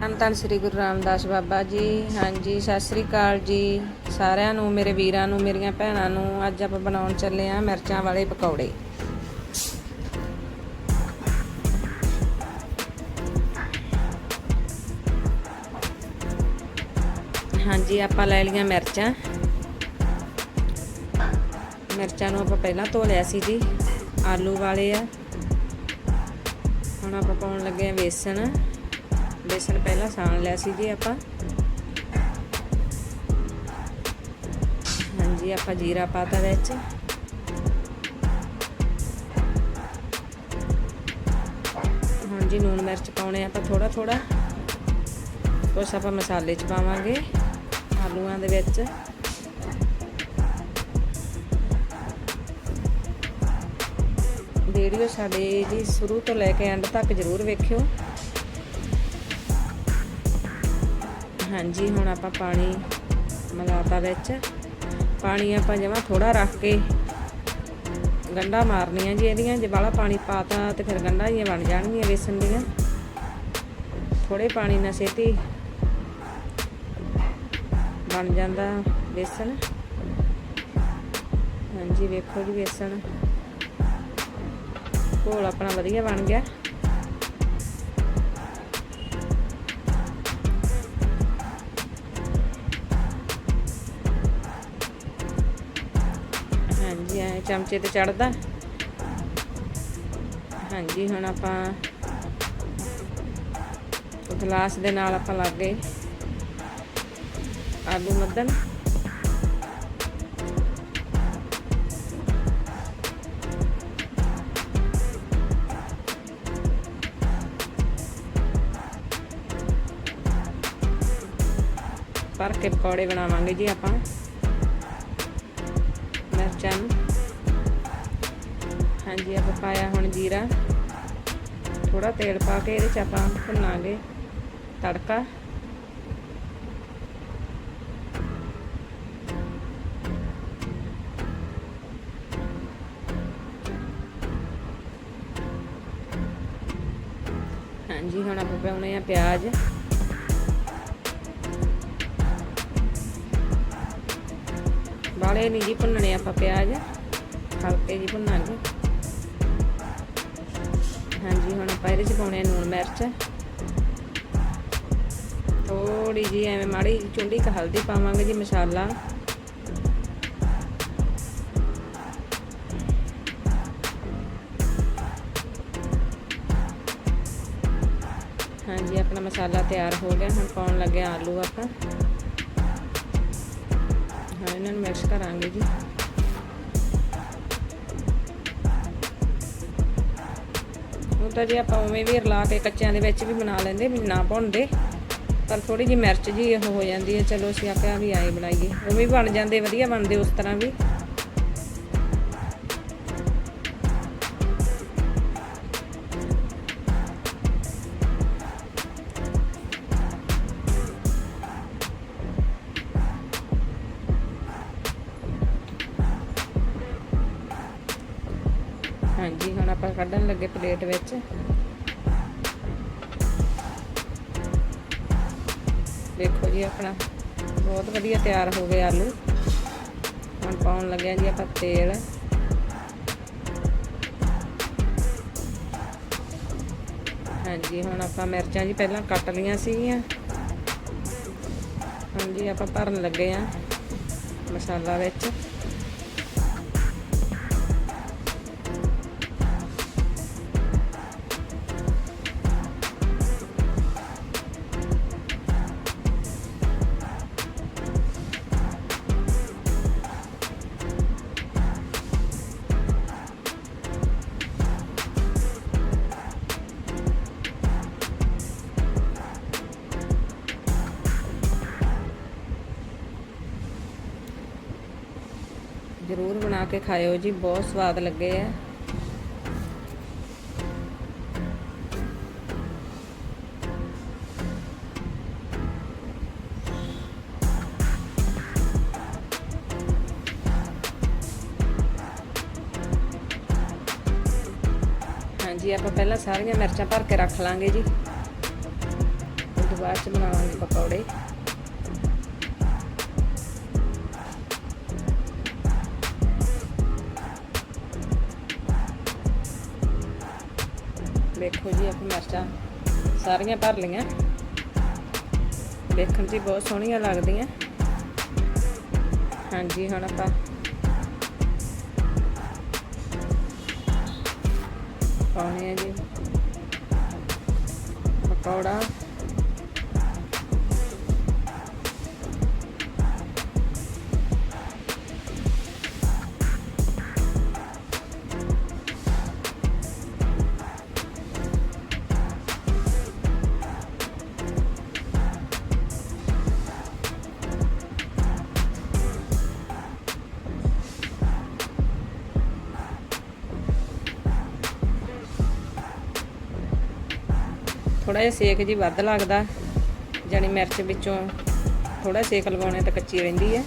ਧੰਨ ਧੰਨ ਸ੍ਰੀ ਗੁਰੂ ਰਾਮਦਾਸ ਬਾਬਾ ਜੀ। ਹਾਂਜੀ, ਸਤਿ ਸ੍ਰੀ ਅਕਾਲ ਜੀ। ਸਾਰਿਆਂ ਨੂੰ, ਮੇਰੇ ਵੀਰਾਂ ਨੂੰ, ਮੇਰੀਆਂ ਭੈਣਾਂ ਨੂੰ ਅੱਜ ਆਪਾਂ ਬਣਾਉਣ ਚੱਲੇ ਆਂ ਮਿਰਚਾਂ ਵਾਲੇ ਪਕੌੜੇ। ਹਾਂਜੀ, ਆਪਾਂ ਲੈ ਲਈਆਂ ਮਿਰਚਾਂ। ਮਿਰਚਾਂ ਨੂੰ ਆਪਾਂ ਪਹਿਲਾਂ ਧੋ ਲਿਆ ਸੀ ਜੀ। ਆਲੂ ਵਾਲੇ ਆ। ਹੁਣ ਆਪਾਂ ਪਾਉਣ ਲੱਗੇ ਆ ਵੇਸਣ। ਬੇਸਣ ਪਹਿਲਾਂ ਸਾਣ ਲਿਆ ਸੀ ਜੀ ਆਪਾਂ। ਹਾਂਜੀ, ਆਪਾਂ ਜੀਰਾ ਪਾਤਾ ਵਿੱਚ। ਹੁਣ ਜੀ ਨੂਨ ਮਿਰਚ ਪਾਉਣੇ ਆਪਾਂ ਥੋੜਾ ਥੋੜਾ ਕੁਛ ਆਪਾਂ ਮਸਾਲੇ ਚ ਪਾਵਾਂਗੇ, ਆਲੂਆਂ ਦੇ ਵਿੱਚ। ਵੀਡੀਓ ਸਾਡੇ ਜੀ ਸ਼ੁਰੂ ਤੋਂ ਲੈ ਕੇ ਐਂਡ ਤੱਕ ਜ਼ਰੂਰ ਵੇਖਿਓ। ਹਾਂਜੀ, ਹੁਣ ਆਪਾਂ ਪਾਣੀ ਮਿਲਾਤਾ ਵਿੱਚ। ਪਾਣੀ ਆਪਾਂ ਜਮਾ ਥੋੜਾ ਰੱਖ ਕੇ ਗੰਡਾ ਮਾਰਨੀਆਂ ਜੀ ਇਹਦੀਆਂ। ਜੇ ਵਾਲਾ ਪਾਣੀ ਪਾਤਾ ਤੇ ਫਿਰ ਗੰਡਾ ਹੀ ਬਣ ਜਾਣਗੀਆਂ ਵੇਸਣ ਦੀਆਂ। ਥੋੜੇ ਪਾਣੀ ਨਾਲ ਛੇਤੀ ਬਣ ਜਾਂਦਾ ਵੇਸਣ। ਹਾਂਜੀ, ਵੇਖੋ ਜੀ ਵੇਸਣ। ਘੋਲ ਆਪਣਾ ਵਧੀਆ ਬਣ ਗਿਆ। ਚਮਚੇ ਤੇ ਚੜਦਾ। ਹਾਂਜੀ, ਹੁਣ ਆਪਾਂ ਗਲਾਸ ਦੇ ਨਾਲ ਆਪਾਂ ਲੱਗੇ ਆਲੂ ਮੱਦਨ ਭਰ ਕੇ ਪਕੌੜੇ ਬਣਾਵਾਂਗੇ ਜੀ ਆਪਾਂ। ਹਾਂਜੀ ਆਪਾਂ ਪਾਇਆ ਹੁਣ ਜੀਰਾ। ਥੋੜਾ ਤੇਲ ਪਾ ਕੇ ਇਹਦੇ ਚ ਆਪਾਂ ਭੁੰਨਾਂਗੇ ਤੜਕਾ। ਹਾਂਜੀ, ਹੁਣ ਆਪਾਂ ਪਾਉਣੇ ਆ ਪਿਆਜ਼। ਬਾਲੇ ਨਹੀਂ ਜੀ ਭੁੰਨਣੇ ਆਪਾਂ ਪਿਆਜ਼, ਹਲਕੇ ਜੀ ਭੁੰਨਾਂਗੇ। ਹਾਂਜੀ, ਹੁਣ ਆਪਾਂ ਇਹਦੇ ਚ ਪਾਉਣੇ ਆ ਨੂਣ ਮਿਰਚ। ਥੋੜੀ ਜੀ ਐਵੇਂ ਮਾੜੀ ਚੁੰਡੀ ਕ ਹਲਦੀ ਪਾਵਾਂਗੇ ਜੀ ਮਸਾਲਾ। ਹਾਂਜੀ, ਆਪਣਾ ਮਸਾਲਾ ਤਿਆਰ ਹੋ ਗਿਆ। ਹੁਣ ਪਾਉਣ ਲੱਗੇ ਆਲੂ ਆਪਾਂ। ਹਾਂ, ਇਹਨਾਂ ਨੂੰ ਮਿਕਸ ਕਰਾਂਗੇ ਜੀ। ਉਹ ਤਾਂ ਜੇ ਆਪਾਂ ਉਵੇਂ ਵੀ ਰਲਾ ਕੇ ਕੱਚਿਆਂ ਦੇ ਵਿੱਚ ਵੀ ਬਣਾ ਲੈਂਦੇ, ਵੀ ਨਾ ਭੁੰਨਦੇ, ਪਰ ਥੋੜੀ ਜਿਹੀ ਮਿਰਚ ਜੀ ਉਹ ਹੋ ਜਾਂਦੀ ਹੈ, ਚਲੋ ਅਸੀਂ ਆਖਿਆ ਵੀ ਆਏ ਬਣਾਈਏ। ਉਵੇਂ ਵੀ ਬਣ ਜਾਂਦੇ, ਵਧੀਆ ਬਣਦੇ ਉਸ ਤਰ੍ਹਾਂ ਵੀ। ਹਾਂਜੀ ਹੁਣ ਆਪਾਂ ਕੱਢਣ ਲੱਗੇ ਪਲੇਟ ਵਿੱਚ। ਦੇਖੋ ਜੀ, ਆਪਣਾ ਬਹੁਤ ਵਧੀਆ ਤਿਆਰ ਹੋ ਗਏ ਆਲੂ। ਹੁਣ ਪਾਉਣ ਲੱਗਿਆ ਜੀ ਆਪਾਂ ਤੇਲ। ਹਾਂਜੀ, ਹੁਣ ਆਪਾਂ ਮਿਰਚਾਂ ਜੀ ਪਹਿਲਾਂ ਕੱਟ ਲਈਆਂ ਸੀਗੀਆਂ। ਹਾਂਜੀ ਆਪਾਂ ਭਰਨ ਲੱਗੇ ਆ ਮਸਾਲਾ ਵਿੱਚ। ਕੇ ਖਾਇਓ ਜੀ, ਬਹੁਤ ਸਵਾਦ ਲੱਗੇ ਆ। ਹਾਂਜੀ, ਆਪਾਂ ਪਹਿਲਾਂ ਸਾਰੀਆਂ ਮਿਰਚਾਂ ਭਰ ਕੇ ਰੱਖ ਲਾਂਗੇ ਜੀ। ਉਸ ਤੋਂ ਬਾਅਦ ਚ ਬਣਾਵਾਂਗੇ ਪਕੌੜੇ। ਵੇਖੋ ਜੀ ਆਪਾਂ ਮਿਰਚਾਂ ਸਾਰੀਆਂ ਭਰ ਲਈਆਂ। ਦੇਖਣ 'ਚ ਹੀ ਬਹੁਤ ਸੋਹਣੀਆਂ ਲੱਗਦੀਆਂ। ਹਾਂਜੀ, ਹੁਣ ਆਪਾਂ ਪਾਉਣੇ ਆ ਜੀ। ਪਕੌੜਾ। ਥੋੜਾ ਜਿਹਾ ਸੇਕ ਜੀ ਵੱਧ ਲੱਗਦਾ ਜਾਨੀ ਮਿਰਚ ਵਿੱਚੋਂ ਥੋੜਾ ਸੇਕ ਲਗਾਉਣੇ ਤਾਂ ਕੱਚੀ ਰਹਿੰਦੀ ਹੈ।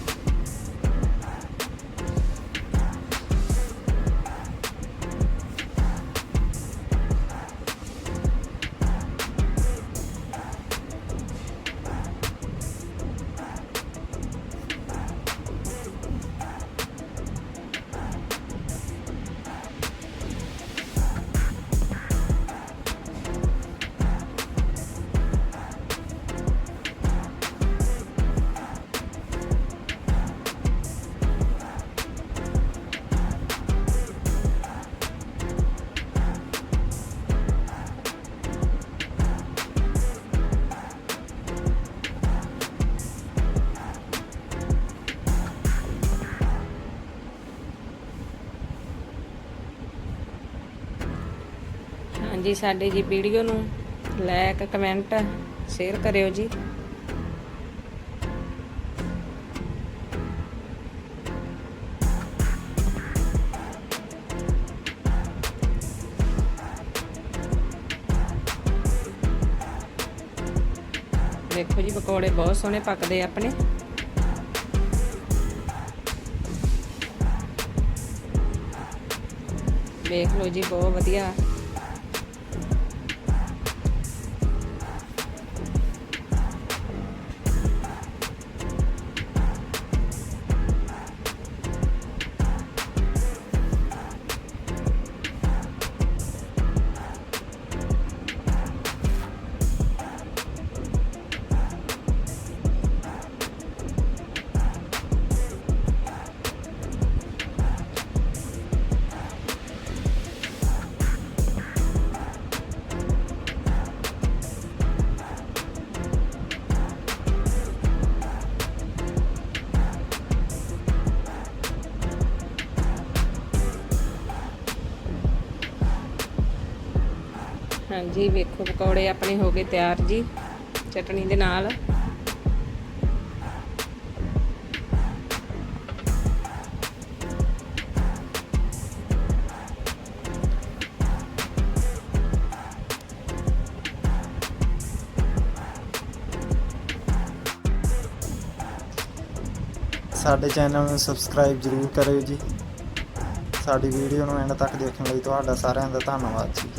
ਹਾਂਜੀ, ਸਾਡੇ ਜੀ ਵੀਡੀਓ ਨੂੰ ਲਾਇਕ ਕਮੈਂਟ ਸ਼ੇਅਰ ਕਰਿਓ ਜੀ। ਦੇਖੋ ਜੀ, ਪਕੌੜੇ ਬਹੁਤ ਸੋਹਣੇ ਪੱਕਦੇ ਆਪਣੇ। ਵੇਖ ਲਓ ਜੀ, ਬਹੁਤ ਵਧੀਆ ਹਾਂਜੀ, ਵੇਖੋ ਪਕੌੜੇ ਆਪਣੇ ਹੋ ਗਏ ਤਿਆਰ ਜੀ, ਚਟਣੀ ਦੇ ਨਾਲ। ਸਾਡੇ ਚੈਨਲ ਨੂੰ ਸਬਸਕ੍ਰਾਈਬ ਜਰੂਰ ਕਰਿਓ ਜੀ। ਸਾਡੀ ਵੀਡੀਓ ਨੂੰ ਐਂਡ ਤੱਕ ਦੇਖਣ ਲਈ ਤੁਹਾਡਾ ਸਾਰਿਆਂ ਦਾ ਧੰਨਵਾਦ ਜੀ।